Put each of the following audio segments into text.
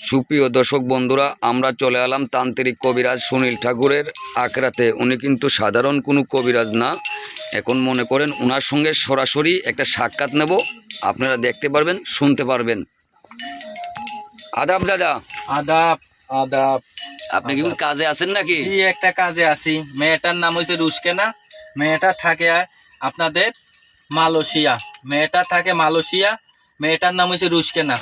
সুপ্রিয় দর্শক বন্ধুরা আমরা চলে এলাম তান্ত্রিক কবিরাজ সুনীল ঠাকুরের আখড়াতে। উনি কিন্তু সাধারণ কোনো কবিরাজ না। এখন মনে করেন ওনার সঙ্গে সরাসরি একটা সাক্ষাৎ নেব। আপনারা দেখতে পারবেন শুনতে পারবেন। আদাব দাদা। আদাব আদাব। আপনি কি কাজে আছেন নাকি? একটা কাজে আছি। মেয়েটার নাম হচ্ছে রুশকেনা। মেয়েটা থাকে আপনাদের মালয়েশিয়া। মেয়েটা থাকে মালয়েশিয়া। মেয়েটার নাম হচ্ছে রুশকেনা।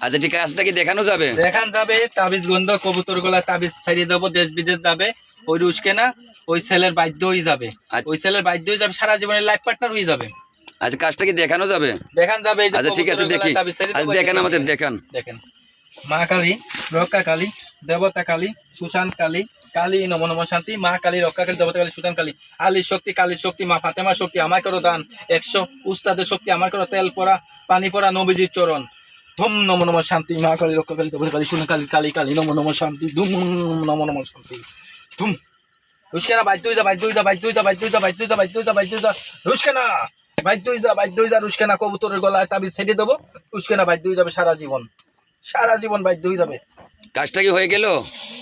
আচ্ছা ঠিক কাজটা কি দেখানো যাবে? দেখান যাবে তাবিজ গন্ধ কবুতর গলা তাবিজ ছাড়িয়ে দেবো দেশ বিদেশ যাবে ওই রুশকেনা ওই ছেলের বাধ্য হয়ে যাবে। আচ্ছা। ওই ছেলের বাধ্য হয়ে যাবে সারা জীবনের লাইফ পার্টনার হয়ে যাবে। আচ্ছা কাজটা কি দেখানো যাবে? দেখান যাবে আচ্ছা ঠিক আছে দেখি। আচ্ছা দেখান আমাদের দেখান। দেখেন। মা কালী রক্ষা কালী দেবতা কালী সুশান্ত কালী কালী নম নম শান্তি মা কালী রক্ষা কালী দেবতা কালী সুশান্ত কালী আলীর শক্তি কালীর শক্তি মা ফাতেমার শক্তি আমার করো দান। একশো উস্তাদের শক্তি আমার করো তেল পরা পানি পরা নবীজির চরণ। ধুম নম নম শান্তি মা কালী রক্ষা কালী দেবতা কালী সুশান্ত কালী কালী কালী নম নম শান্তি ধুম নম নম শান্তি ধুম বাধ্য হয়ে যা হয়ে যা হয়ে যা হয়ে যা হয়ে যা হয়ে যা হয়ে যা বাধ্য হয়ে যা হয়ে যা রুশকেনা কবুতরের গলায় তাবিজ ছেড়ে দেবো বাধ্য হয়ে যাবে সারা জীবন সারা জীবন বাধ্য হয়ে যাবে কাজটা কি হয়ে গেল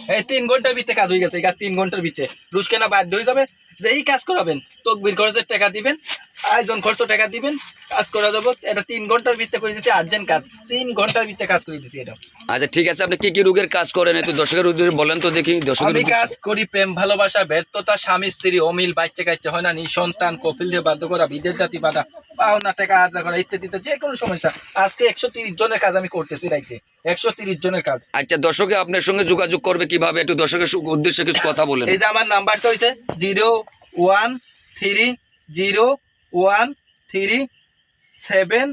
এই তিন ঘণ্টার ভিতরে কাজ হয়ে গেছে এই কাজ তিন ঘণ্টার ভিতরে রুশকেনা বাধ্য হয়ে যাবে যে এই কাজ করাবেন তকবির খরচের টাকা দিবেন আয়োজন খরচ টাকা দিবেন কাজ করা যাব এটা তিন ঘণ্টার ভিত্তে করে দিচ্ছি আর্জেন্ট কাজ। তিন ঘণ্টার ভিত্তে কাজ করে দিচ্ছি এটা। আচ্ছা ঠিক আছে আপনি কি কি রোগের কাজ করেন? একটু দর্শকের উদ্দেশ্যে বলেন তো দেখি দর্শকের আমি কাজ করি প্রেম ভালোবাসা ব্যর্থতা স্বামী স্ত্রী অমিল বাচ্চা কাচ্চা হয় না নিঃসন্তান কপিল দিয়ে বাধ্য করা বিদেশ জাতি বাধা পাওনা টাকা আদা করা ইত্যাদিতে যে কোনো সমস্যা। আজকে একশো তিরিশ জনের কাজ আমি করতেছি রাইতে। একশো তিরিশ জনের কাজ। আচ্ছা দর্শকে আপনার সঙ্গে যোগাযোগ করবে কীভাবে? একটু দর্শকের উদ্দেশ্যে কিছু কথা বলেন। এই যে আমার নাম্বারটা হয়েছে zero one three zero one three seven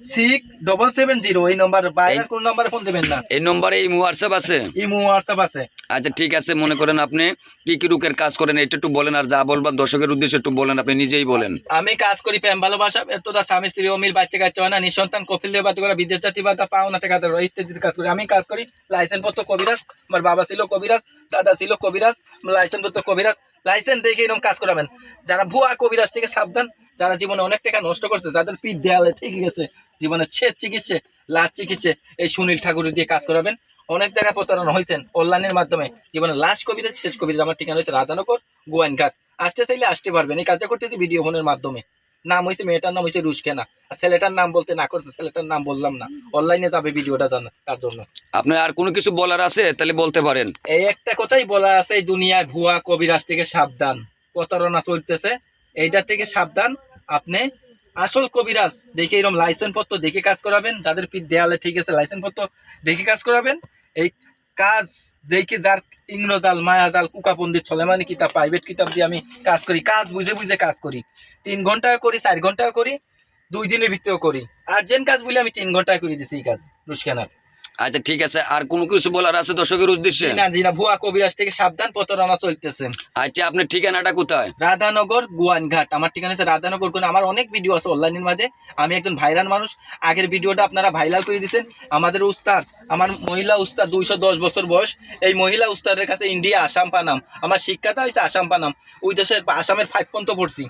six double seven zero. এই নম্বর বাইরের কোন নম্বরে ফোন দেবেন না? এই নম্বরে এই হোয়াটসঅ্যাপ আছে? ইমো হোয়াটসঅ্যাপ আছে। আচ্ছা ঠিক আছে মনে করেন আপনি কি কি রোগের কাজ করেন এটা একটু বলেন আর যা দর্শকের উদ্দেশ্যে একটু বলেন আপনি নিজেই বলেন। আমি কাজ করি প্রেম ভালোবাসা ব্যর্থতা স্বামী স্ত্রী অমিল বাচ্চা কাচ্চা হয় না নিঃসন্তান কপিল দিয়ে বাদ করা বিদেশ জাতি বাধা পাওনা টাকা ইত্যাদির কাজ করি। আমি কাজ করি লাইসেন্স পত্র কবিরাজ আমার বাবা ছিল কবিরাজ দাদা ছিল কবিরাজ লাইসেন্স পত্র কবিরাজ। লাইসেন্স দেখে এরকম কাজ করাবেন। যারা ভুয়া কবিরাজ থেকে সাবধান যারা জীবনে অনেক টাকা নষ্ট করছে যাদের পিঠ দেয়ালে ঠিক গেছে। জীবনে শেষ চিকিৎসা লাস্ট চিকিৎসা এই সুনীল ঠাকুর দিয়ে কাজ করাবেন। অনেক জায়গায় প্রতারণা হয়েছেন অনলাইনের মাধ্যমে। জীবনে লাস্ট কবিরাজ শেষ কবিরাজ আমার ঠিকানা হচ্ছে রাধানগর গোয়াইনঘাট। আসতে চাইলে আসতে পারবেন। এই কাজটা করতেছি ভিডিও ফোনের মাধ্যমে। নাম হয়েছে মেয়েটার নাম হয়েছে রুশকেনা। আর ছেলেটার নাম বলতে না করছে ছেলেটার নাম বললাম না। অনলাইনে যাবে ভিডিওটা জানা তার জন্য। আপনার আর কোনো কিছু বলার আছে? তাহলে বলতে পারেন। এই একটা কথাই বলা আছে দুনিয়ায় ভুয়া কবিরাজ থেকে সাবধান। প্রতারণা চলতেছে এইটা থেকে সাবধান। আপনি আসল কবিরাজ দেখে এরকম লাইসেন্স পত্র দেখে কাজ করাবেন। যাদের পিঠ দেয়ালে ঠিক আছে লাইসেন্স পত্র দেখে কাজ করাবেন। এই কাজ দেখে যার ইংরজাল মায়াজাল কুকাপন্দি ছলেমানি কিতাব প্রাইভেট কিতাব দিয়ে আমি কাজ করি। কাজ বুঝে বুঝে কাজ করি। তিন ঘণ্টা করি, চার ঘণ্টা করি, দুই দিনের ভিতরেও করি। আর্জেন্ট কাজ বলে আমি তিন ঘন্টায় করে দিছি এই কাজ রুশকানার আচ্ছা ঠিক আছে। আর কোনো কিছু বলার আছে দর্শকের উদ্দেশ্যে? না জি না ভুয়া কবিরাজ থেকে সাবধান প্রতারণা চলতেছে। আচ্ছা আপনার ঠিকানাটা কোথায়? রাধানগর গোয়ানঘাট। আমার ঠিকানা হচ্ছে রাধানগর গোয়ান আমার অনেক ভিডিও আছে অনলাইনের মাঝে। আমি একজন ভাইরাল মানুষ। আগের ভিডিওটা আপনারা ভাইরাল করে দিয়েছেন। আমাদের উস্তাদ আমার মহিলা উস্তাদ দুইশো দশ বছর বয়স। এই মহিলা উস্তাদের কাছে ইন্ডিয়া আসাম পানাম আমার শিক্ষাটা হয়েছে আসাম পানাম ওই দেশের আসামের ফাইভ পর্যন্ত পড়ছি।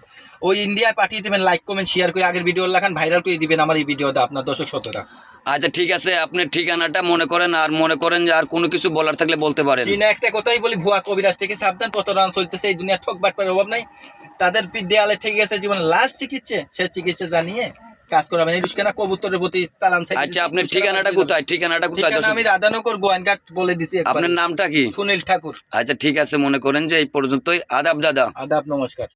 ওই ইন্ডিয়ায় পাঠিয়ে দেবেন লাইক কমেন্ট শেয়ার করে আগের ভিডিও লাগান ভাইরাল করে দিবেন আমার এই ভিডিওটা আপনার দর্শক শতরা আচ্ছা ঠিক আছে আপনি ঠিকানাটা মনে করেন আর মনে করেন যে আর কোনো কিছু বলার থাকলে বলতে পারেন। চীনা একটা কথাই বলি ভুয়া কবিরাজ থেকে সাবধান প্রতারণা চলতেছে এই দুনিয়া ঠক বাটপার অভাব নাই। তাদের দেয়ালে ঠিক গেছে জীবনে লাস্ট চিকিৎসা সে চিকিৎসা জানিয়ে কাজ করাবেন এই রুশকানা কবুতরের প্রতি তালান ছাইড়ে আচ্ছা আপনার ঠিকানাটা কোথায়? ঠিকানাটা কোথায় আমি রাধানগর গোয়ানঘাট বলে দিছি আপনার নামটা কি? সুনীল ঠাকুর। আচ্ছা ঠিক আছে মনে করেন যে এই পর্যন্তই। আদাব দাদা। আদাব নমস্কার।